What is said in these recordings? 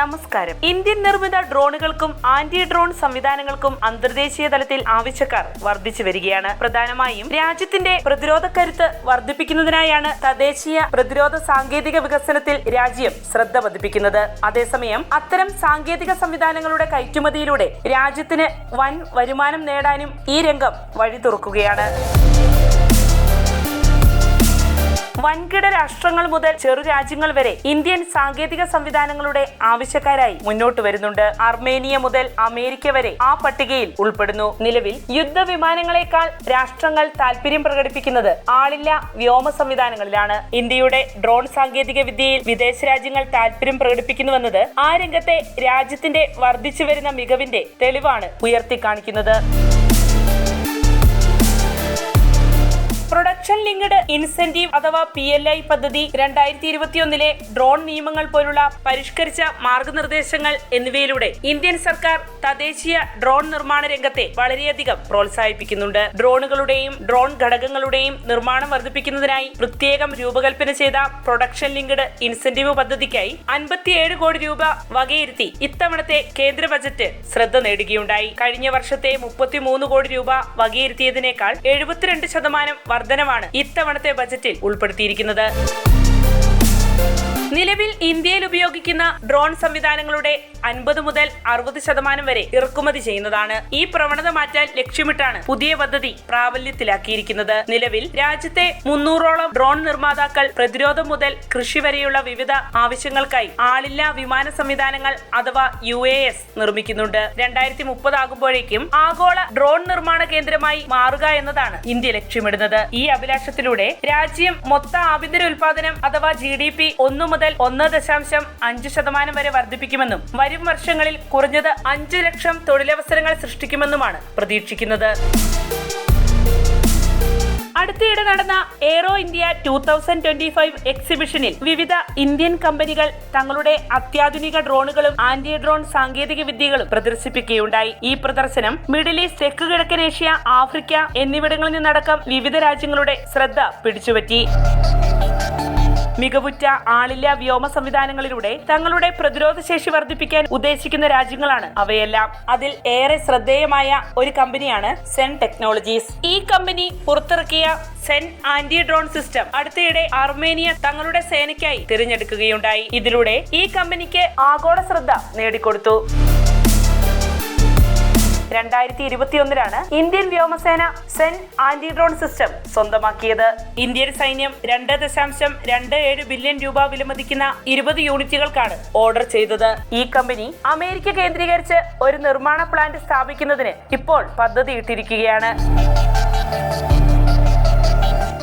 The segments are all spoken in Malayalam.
നമസ്കാരം. ഇന്ത്യൻ നിർമ്മിത ഡ്രോണുകൾക്കും ആന്റി ഡ്രോൺ സംവിധാനങ്ങൾക്കും അന്തർദേശീയ തലത്തിൽ ആവശ്യക്കാർ വർദ്ധിച്ചു വരികയാണ്. പ്രധാനമായും രാജ്യത്തിന്റെ പ്രതിരോധ കരുത്ത് വർദ്ധിപ്പിക്കുന്നതിനായാണ് തദ്ദേശീയ പ്രതിരോധ സാങ്കേതിക വികസനത്തിൽ രാജ്യം ശ്രദ്ധ പതിപ്പിക്കുന്നത്. അതേസമയം അത്തരം സാങ്കേതിക സംവിധാനങ്ങളുടെ കയറ്റുമതിയിലൂടെ രാജ്യത്തിന് വൻ വരുമാനം നേടാനും ഈ രംഗം വഴി തുറക്കുകയാണ് വൻകിട രാഷ്ട്രങ്ങൾ മുതൽ ചെറു രാജ്യങ്ങൾ വരെ ഇന്ത്യൻ സാങ്കേതിക സംവിധാനങ്ങളുടെ ആവശ്യക്കാരായി മുന്നോട്ട് വരുന്നുണ്ട്. അർമേനിയ മുതൽ അമേരിക്ക വരെ ആ പട്ടികയിൽ ഉൾപ്പെടുന്നു. നിലവിൽ യുദ്ധവിമാനങ്ങളെക്കാൾ രാഷ്ട്രങ്ങൾ താല്പര്യം പ്രകടിപ്പിക്കുന്നത് ആളില്ല വ്യോമ സംവിധാനങ്ങളിലാണ്. ഇന്ത്യയുടെ ഡ്രോൺ സാങ്കേതിക വിദ്യയിൽ വിദേശ രാജ്യങ്ങൾ താല്പര്യം പ്രകടിപ്പിക്കുന്നുവെന്നത് ആ രംഗത്തെ രാജ്യത്തിന്റെ വർദ്ധിച്ചു വരുന്ന മികവിന്റെ തെളിവാണ് ഉയർത്തി ഉയർത്തിക്കാണിക്കുന്നത്. പ്രൊഡക്ഷൻ ലിങ്ക്ഡ് ഇൻസെന്റീവ് അഥവാ പി എൽ ഐ പദ്ധതി രണ്ടായിരത്തി ഇരുപത്തിയൊന്നിലെ ഡ്രോൺ നിയമങ്ങൾ പോലുള്ള പരിഷ്കരിച്ച മാർഗനിർദ്ദേശങ്ങൾ എന്നിവയിലൂടെ ഇന്ത്യൻ സർക്കാർ തദ്ദേശീയ ഡ്രോൺ നിർമ്മാണ രംഗത്തെ വളരെയധികം പ്രോത്സാഹിപ്പിക്കുന്നുണ്ട്. ഡ്രോണുകളുടെയും ഡ്രോൺ ഘടകങ്ങളുടെയും നിർമ്മാണം വർദ്ധിപ്പിക്കുന്നതിനായി പ്രത്യേകം രൂപകൽപ്പന ചെയ്ത പ്രൊഡക്ഷൻ ലിങ്ക്ഡ് ഇൻസെന്റീവ് പദ്ധതിക്കായി അൻപത്തിയേഴ് കോടി രൂപ വകയിരുത്തി ഇത്തവണത്തെ കേന്ദ്ര ബജറ്റ് ശ്രദ്ധ നേടുകയുണ്ടായി. കഴിഞ്ഞ വർഷത്തെ മുപ്പത്തിമൂന്ന് കോടി രൂപ വകയിരുത്തിയതിനേക്കാൾ എഴുപത്തിരണ്ട് ശതമാനം ഇത്തവണത്തെ ബജറ്റിൽ ഉൾപ്പെടുത്തിയിരിക്കുന്നത്. നിലവിൽ ഇന്ത്യയിൽ ഉപയോഗിക്കുന്ന ഡ്രോൺ സംവിധാനങ്ങളുടെ അൻപത് മുതൽ അറുപത് ശതമാനം വരെ ഇറക്കുമതി ചെയ്യുന്നതാണ്. ഈ പ്രവണത മാറ്റാൻ ലക്ഷ്യമിട്ടാണ് പുതിയ പദ്ധതി പ്രാബല്യത്തിലാക്കിയിരിക്കുന്നത്. നിലവിൽ രാജ്യത്തെ മുന്നൂറോളം ഡ്രോൺ നിർമ്മാതാക്കൾ പ്രതിരോധം മുതൽ കൃഷി വരെയുള്ള വിവിധ ആവശ്യങ്ങൾക്കായി ആളില്ലാ വിമാന സംവിധാനങ്ങൾ അഥവാ യു എ എസ് നിർമ്മിക്കുന്നുണ്ട്. രണ്ടായിരത്തി മുപ്പതാകുമ്പോഴേക്കും ആഗോള ഡ്രോൺ നിർമ്മാണ കേന്ദ്രമായി മാറുക എന്നതാണ് ഇന്ത്യ ലക്ഷ്യമിടുന്നത്. ഈ അഭിലാഷത്തിലൂടെ രാജ്യം മൊത്ത ആഭ്യന്തര ഉൽപാദനം അഥവാ ജി ഡി പി ഒന്നു മുതൽ ഒന്ന് ദശാംശം അഞ്ച് ശതമാനം വരെ വർദ്ധിപ്പിക്കുമെന്നും വരും വർഷങ്ങളിൽ കുറഞ്ഞത് അഞ്ചു ലക്ഷം തൊഴിലവസരങ്ങൾ സൃഷ്ടിക്കുമെന്നുമാണ് പ്രതീക്ഷിക്കുന്നത്. അടുത്തിടെ നടന്ന Aero India two thousand twenty five എക്സിബിഷനിൽ വിവിധ ഇന്ത്യൻ കമ്പനികൾ തങ്ങളുടെ അത്യാധുനിക ഡ്രോണുകളും ആന്റി ഡ്രോൺ സാങ്കേതിക വിദ്യകളും പ്രദർശിപ്പിക്കുകയുണ്ടായി. ഈ പ്രദർശനം മിഡിൽ ഈസ്റ്റ് തെക്ക് കിഴക്കൻ ഏഷ്യ ആഫ്രിക്ക എന്നിവിടങ്ങളിൽ നിന്നടക്കം വിവിധ രാജ്യങ്ങളുടെ ശ്രദ്ധ പിടിച്ചുപറ്റി. മികവുറ്റ ആളില്ല വ്യോമ സംവിധാനങ്ങളിലൂടെ തങ്ങളുടെ പ്രതിരോധ ശേഷി വർദ്ധിപ്പിക്കാൻ ഉദ്ദേശിക്കുന്ന രാജ്യങ്ങളാണ് അവയെല്ലാം. അതിൽ ഏറെ ശ്രദ്ധേയമായ ഒരു കമ്പനിയാണ് സെൻ ടെക്നോളജീസ്. ഈ കമ്പനി പുറത്തിറക്കിയ സെൻ ആന്റി ഡ്രോൺ സിസ്റ്റം അടുത്തിടെ അർമേനിയ തങ്ങളുടെ സേനയ്ക്കായി തിരഞ്ഞെടുക്കുകയുണ്ടായി. ഇതിലൂടെ ഈ കമ്പനിക്ക് ആഗോള ശ്രദ്ധ നേടിക്കൊടുത്തു. രണ്ടായിരത്തി ഇരുപത്തിയൊന്നിലാണ് ഇന്ത്യൻ വ്യോമസേന സെൻ ആന്റി ഡ്രോൺ സിസ്റ്റം സ്വന്തമാക്കിയത്. ഇന്ത്യൻ സൈന്യം രണ്ട് ദശാംശം രണ്ട് ഏഴ് ബില്യൺ രൂപ വിലമതിക്കുന്ന ഇരുപത് യൂണിറ്റുകൾക്കാണ് ഓർഡർ ചെയ്തത്. ഈ കമ്പനി അമേരിക്ക കേന്ദ്രീകരിച്ച് ഒരു നിർമ്മാണ പ്ലാന്റ് സ്ഥാപിക്കുന്നതിന് ഇപ്പോൾ പദ്ധതി ഇട്ടിരിക്കുകയാണ്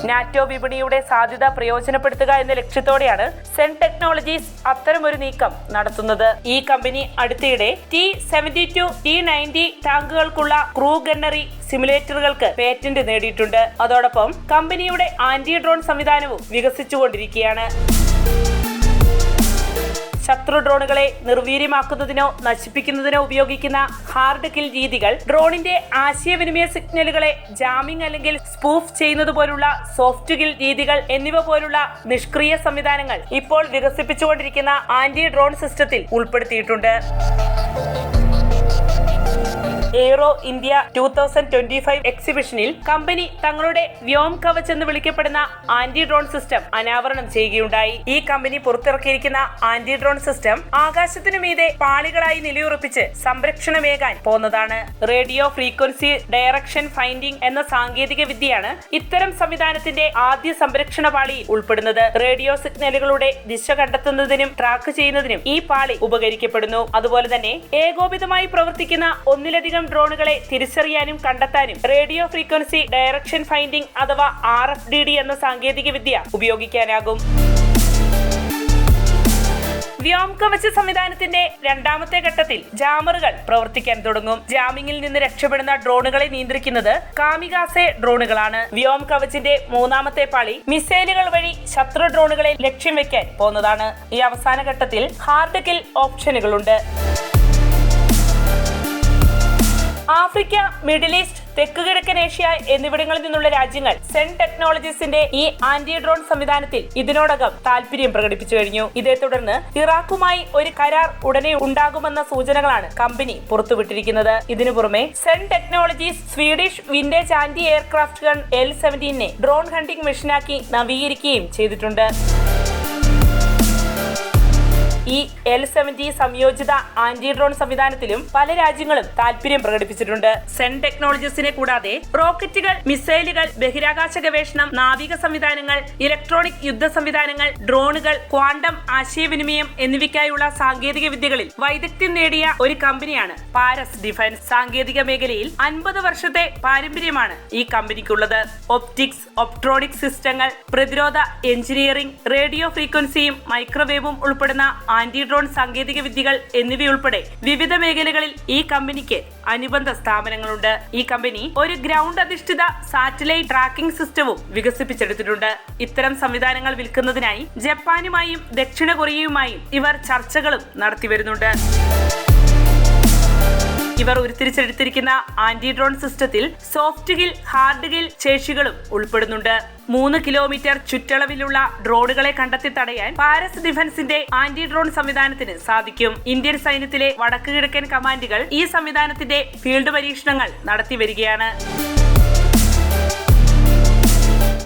നാറ്റോ വിപണിയുടെ സാധ്യത പ്രയോജനപ്പെടുത്തുക എന്ന ലക്ഷ്യത്തോടെയാണ് സെൻ ടെക്നോളജീസ് അത്തരമൊരു നീക്കം നടത്തുന്നത്. ഈ കമ്പനി അടുത്തിടെ T seventy two T ninety ടാങ്കുകൾക്കുള്ള crew gunnery സിമുലേറ്ററുകൾക്ക് പേറ്റന്റ് നേടിയിട്ടുണ്ട്. അതോടൊപ്പം കമ്പനിയുടെ ആന്റി ഡ്രോൺ സംവിധാനവും വികസിച്ചുകൊണ്ടിരിക്കുകയാണ്. ശത്രു ഡ്രോണുകളെ നിർവീര്യമാക്കുന്നതിനോ നശിപ്പിക്കുന്നതിനോ ഉപയോഗിക്കുന്ന ഹാർഡ് കിൽ രീതികൾ ഡ്രോണിന്റെ ആശയവിനിമയ സിഗ്നലുകളെ ജാമിംഗ് അല്ലെങ്കിൽ സ്പൂഫ് ചെയ്യുന്നത് പോലുള്ള സോഫ്റ്റ് കിൽ രീതികൾ എന്നിവ പോലുള്ള നിഷ്ക്രിയ സംവിധാനങ്ങൾ ഇപ്പോൾ വികസിപ്പിച്ചുകൊണ്ടിരിക്കുന്ന ആന്റി ഡ്രോൺ സിസ്റ്റത്തിൽ ഉൾപ്പെടുത്തിയിട്ടുണ്ട്. Aero India two thousand twenty five എക്സിബിഷനിൽ company തങ്ങളുടെ വ്യോം കവച് എന്ന് വിളിക്കപ്പെടുന്ന ആന്റി ഡ്രോൺ സിസ്റ്റം അനാവരണം ചെയ്യുകയുണ്ടായി. ഈ കമ്പനി പുറത്തിറക്കിയിരിക്കുന്ന ആന്റി ഡ്രോൺ സിസ്റ്റം ആകാശത്തിനു മീതെ പാളികളായി നിലയുറപ്പിച്ച് സംരക്ഷണമേകാൻ പോന്നതാണ്. റേഡിയോ ഫ്രീക്വൻസി ഡയറക്ഷൻ ഫൈൻഡിംഗ് എന്ന സാങ്കേതിക വിദ്യയാണ് ഇത്തരം സംവിധാനത്തിന്റെ ആദ്യ സംരക്ഷണ പാളിയിൽ ഉൾപ്പെടുന്നത്. റേഡിയോ സിഗ്നലുകളുടെ ദിശ കണ്ടെത്തുന്നതിനും ട്രാക്ക് ചെയ്യുന്നതിനും ഈ പാളി ഉപകരിക്കപ്പെടുന്നു. അതുപോലെ തന്നെ ഏകോപിതമായി പ്രവർത്തിക്കുന്ന ഒന്നിലധികം ഡ്രോണുകളെ തിരിച്ചറിയാനും കണ്ടെത്താനും റേഡിയോ ഫ്രീക്വൻസി ഡയറക്ഷൻ ഫൈൻഡിംഗ് അഥവാ ആർ എഫ് ഡി ഡി എന്ന സാങ്കേതിക വിദ്യ ഉപയോഗിക്കാനാകും. വ്യോം കവച സംവിധാനത്തിന്റെ രണ്ടാമത്തെ ഘട്ടത്തിൽ ജാമറുകൾ പ്രവർത്തിക്കാൻ തുടങ്ങും. ജാമിങ്ങിൽ നിന്ന് രക്ഷപ്പെടുന്ന ഡ്രോണുകളെ നിയന്ത്രിക്കുന്നത് കാമികാസെ ഡ്രോണുകളാണ്. വ്യോം കവചിന്റെ മൂന്നാമത്തെ പാളി മിസൈലുകൾ വഴി ശത്രു ഡ്രോണുകളെ ലക്ഷ്യം വെക്കാൻ പോകുന്നതാണ്. ഈ അവസാന ഘട്ടത്തിൽ ഹാർഡ് കിൽ ഓപ്ഷനുകളുണ്ട്. ആഫ്രിക്ക മിഡിൽ ഈസ്റ്റ് തെക്ക് കിഴക്കൻ ഏഷ്യ എന്നിവിടങ്ങളിൽ നിന്നുള്ള രാജ്യങ്ങൾ സെൻ ടെക്നോളജീസിന്റെ ഈ ആന്റി ഡ്രോൺ സംവിധാനത്തിൽ ഇതിനോടകം താല്പര്യം പ്രകടിപ്പിച്ചു കഴിഞ്ഞു. ഇതേ തുടർന്ന് ഇറാഖുമായി ഒരു കരാർ ഉടനെ ഉണ്ടാകുമെന്ന സൂചനകളാണ് കമ്പനി പുറത്തുവിട്ടിരിക്കുന്നത്. ഇതിനു പുറമെ Zen technologies Swedish vintage anti aircraft gun L സെവന്റീനെ drone hunting മെഷീനാക്കി നവീകരിക്കുകയും ചെയ്തിട്ടുണ്ട്. ഈ എൽ സെവന്റി സംയോജിത ആന്റി ഡ്രോൺ സംവിധാനത്തിലും പല രാജ്യങ്ങളും താല്പര്യം പ്രകടിപ്പിച്ചിട്ടുണ്ട്. സെൻ ടെക്നോളജീസിനെ കൂടാതെ റോക്കറ്റുകൾ മിസൈലുകൾ ബഹിരാകാശ ഗവേഷണം നാവിക സംവിധാനങ്ങൾ ഇലക്ട്രോണിക് യുദ്ധ സംവിധാനങ്ങൾ ഡ്രോണുകൾ ക്വാണ്ടം ആശയവിനിമയം എന്നിവയ്ക്കായുള്ള സാങ്കേതിക വിദ്യകളിൽ വൈദഗ്ധ്യം നേടിയ ഒരു കമ്പനിയാണ് പാരസ് ഡിഫൻസ് സാങ്കേതിക മേഖലയിൽ അൻപത് വർഷത്തെ പാരമ്പര്യമാണ് ഈ കമ്പനിക്കുള്ളത്. ഒപ്റ്റിക്സ് ഒപ്ട്രോണിക് സിസ്റ്റങ്ങൾ പ്രതിരോധ എഞ്ചിനീയറിംഗ് റേഡിയോ ഫ്രീക്വൻസിയും മൈക്രോവേവും ഉൾപ്പെടുന്ന ആന്റി ഡ്രോൺ സാങ്കേതിക വിദ്യകൾ എന്നിവയുൾപ്പെടെ വിവിധ മേഖലകളിൽ ഈ കമ്പനിക്ക് അനുബന്ധ സ്ഥാപനങ്ങളുണ്ട്. ഈ കമ്പനി ഒരു ഗ്രൗണ്ട് അധിഷ്ഠിത സാറ്റലൈറ്റ് ട്രാക്കിംഗ് സിസ്റ്റവും വികസിപ്പിച്ചെടുത്തിട്ടുണ്ട്. ഇത്തരം സംവിധാനങ്ങൾ വിൽക്കുന്നതിനായി ജപ്പാനുമായും ദക്ഷിണ കൊറിയയുമായും ഇവർ ചർച്ചകളും നടത്തിവരുന്നുണ്ട്. ഇവർ ഉരുത്തിരിച്ചെടുത്തിരിക്കുന്ന ആന്റി ഡ്രോൺ സിസ്റ്റത്തിൽ സോഫ്റ്റ് ഗിൽ ഹാർഡ് ഗിൽ ശേഷികളും ഉൾപ്പെടുന്നുണ്ട്. മൂന്ന് കിലോമീറ്റർ ചുറ്റളവിലുള്ള ഡ്രോണുകളെ കണ്ടെത്തി തടയാൻ പാരസ് ഡിഫൻസിന്റെ ആന്റി ഡ്രോൺ സംവിധാനത്തിന് സാധിക്കും. ഇന്ത്യൻ സൈന്യത്തിലെ വടക്കു കിഴക്കൻ കമാൻഡുകൾ ഈ സംവിധാനത്തിന്റെ ഫീൽഡ് പരീക്ഷണങ്ങൾ നടത്തി വരികയാണ്.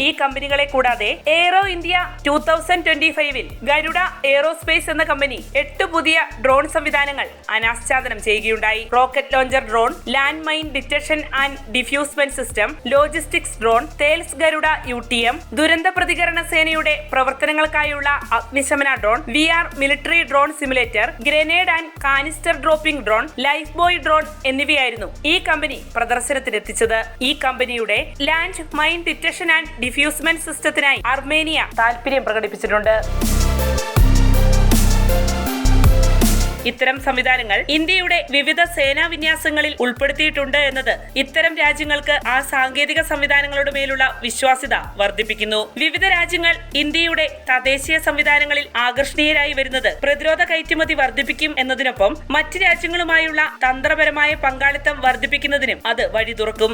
ഈ കമ്പനികളെ കൂടാതെ Aero India two thousand twenty ഫൈവിൽ ഗരുഡ എയ്റോസ്പേസ് എന്ന കമ്പനി എട്ട് പുതിയ ഡ്രോൺ സംവിധാനങ്ങൾ അനാച്ഛാദനം ചെയ്യുകയുണ്ടായി. Rocket launcher drone land mine detection and defusement system logistics drone Thales Garuda U T M ദുരന്ത പ്രതികരണ സേനയുടെ പ്രവർത്തനങ്ങൾക്കായുള്ള അഗ്നിശമന drone V R military drone simulator grenade and canister dropping drone life buoy drone എന്നിവയായിരുന്നു ഈ കമ്പനി പ്രദർശനത്തിനെത്തിച്ചത്. ഈ കമ്പനിയുടെ land mine detection and defusement സിസ്റ്റത്തിനായി അർമേനിയ താല്പര്യം പ്രകടിപ്പിച്ചിട്ടുണ്ട്. ഇത്തരം സംവിധാനങ്ങൾ ഇന്ത്യയുടെ വിവിധ സേനാ വിന്യാസങ്ങളിൽ ഉൾപ്പെടുത്തിയിട്ടുണ്ട് എന്നത് ഇത്തരം രാജ്യങ്ങൾക്ക് ആ സാങ്കേതിക സംവിധാനങ്ങളുടെ മേലുള്ള വിശ്വാസ്യത വർദ്ധിപ്പിക്കുന്നു. വിവിധ രാജ്യങ്ങൾ ഇന്ത്യയുടെ തദ്ദേശീയ സംവിധാനങ്ങളിൽ ആകർഷണീയരായി വരുന്നത് പ്രതിരോധ കയറ്റുമതി വർദ്ധിപ്പിക്കും എന്നതിനൊപ്പം മറ്റ് രാജ്യങ്ങളുമായുള്ള തന്ത്രപരമായ പങ്കാളിത്തം വർദ്ധിപ്പിക്കുന്നതിനും അത് വഴി തുറക്കും